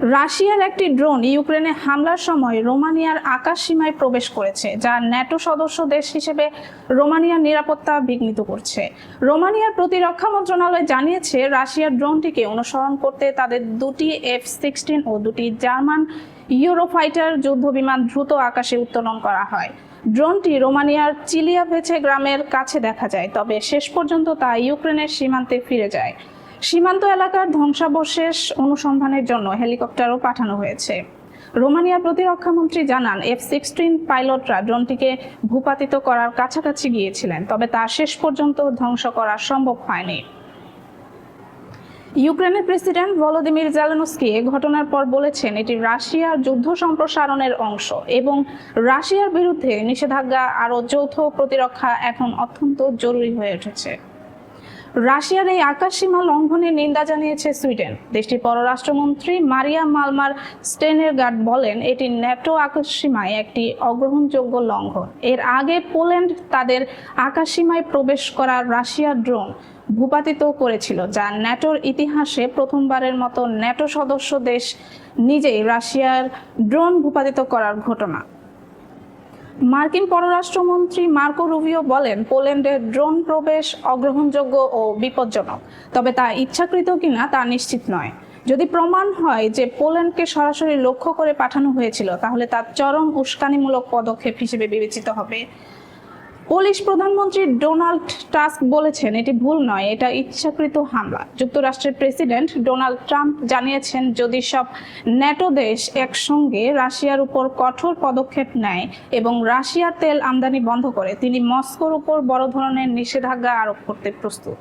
রাশিয়ার একটি ড্রোন ইউক্রেনে হামলার সময় রোমানিয়ার আকাশ সীমায় প্রবেশ করেছে, যা ন্যাটো সদস্য দেশ হিসেবে রোমানিয়ার নিরাপত্তা বিঘ্নিত করছে। রোমানিয়ার প্রতিরক্ষা মন্ত্রণালয় জানিয়েছে রাশিয়ার ড্রোনটিকে অনুসরণ করতে তাদের দুটি এফ সিক্সটিন ও দুটি জার্মান ইউরোফাইটার যুদ্ধ বিমান দ্রুত আকাশে উত্তোলন করা হয়। ড্রোনটি রোমানিয়ার চিলিয়াভেছে গ্রামের কাছে দেখা যায়, তবে শেষ পর্যন্ত তা ইউক্রেনের সীমান্তে ফিরে যায়। সীমান্ত এলাকার ধ্বংসাবশেষ অনুসন্ধানের জন্য হেলিকপ্টারও পাঠানো হয়েছে। রোমানিয়ার প্রতিরক্ষামন্ত্রী জানান এফ সিক্সটিন পাইলটরা ড্রোনটিকে ভূপাতিত করার কাছাকাছি গিয়েছিলেন, তবে তা শেষ পর্যন্ত ধ্বংস করা সম্ভব হয়নি। ইউক্রেনের প্রেসিডেন্ট ভলোদিমির জেলেনস্কি এ ঘটনার পর বলেছেন, এটি রাশিয়ার যুদ্ধ সম্প্রসারণের অংশ এবং রাশিয়ার বিরুদ্ধে নিষেধাজ্ঞা আরও যৌথ প্রতিরক্ষা এখন অত্যন্ত জরুরি হয়ে উঠেছে। রাশিয়ার এই আকাশসীমা লঙ্ঘনের নিন্দা জানিয়েছে সুইডেন। দেশটির পররাষ্ট্রমন্ত্রী মারিয়া মালমার স্টেনেরগার্ড বলেন, এটি ন্যাটো আকাশসীমায় একটি অগ্রহণযোগ্য লঙ্ঘন। এর আগে পোল্যান্ড তাদের আকাশসীমায় প্রবেশ করা রাশিয়ার ড্রোন ভূপাতিত করেছিল, যা ন্যাটোর ইতিহাসে প্রথমবারের মতো ন্যাটো সদস্য দেশ নিজেই রাশিয়ার ড্রোন ভূপাতিত করার ঘটনা। মার্কিন পররাষ্ট্রমন্ত্রী মার্কো রুবিও বলেন পোল্যান্ডের ড্রোন প্রবেশ অগ্রহণযোগ্য ও বিপজ্জনক, তবে তা ইচ্ছাকৃত কিনা তা নিশ্চিত নয়। যদি প্রমাণ হয় যে পোল্যান্ডকে সরাসরি লক্ষ্য করে পাঠানো হয়েছিল, তাহলে তা চরম উস্কানিমূলক পদক্ষেপ হিসেবে বিবেচিত হবে। পোলিশ প্রধানমন্ত্রী ডোনাল্ড টাস্ক বলেছেন, এটি ভুল নয়, এটা ইচ্ছাকৃত হামলা। যুক্তরাষ্ট্রের প্রেসিডেন্ট ডোনাল্ড ট্রাম্প জানিয়েছেন, যদি সব ন্যাটো দেশ একসঙ্গে রাশিয়ার উপর কঠোর পদক্ষেপ নেয় এবং রাশিয়ার তেল আমদানি বন্ধ করে, তিনি মস্কোর উপর বড় ধরনের নিষেধাজ্ঞা আরোপ করতে প্রস্তুত।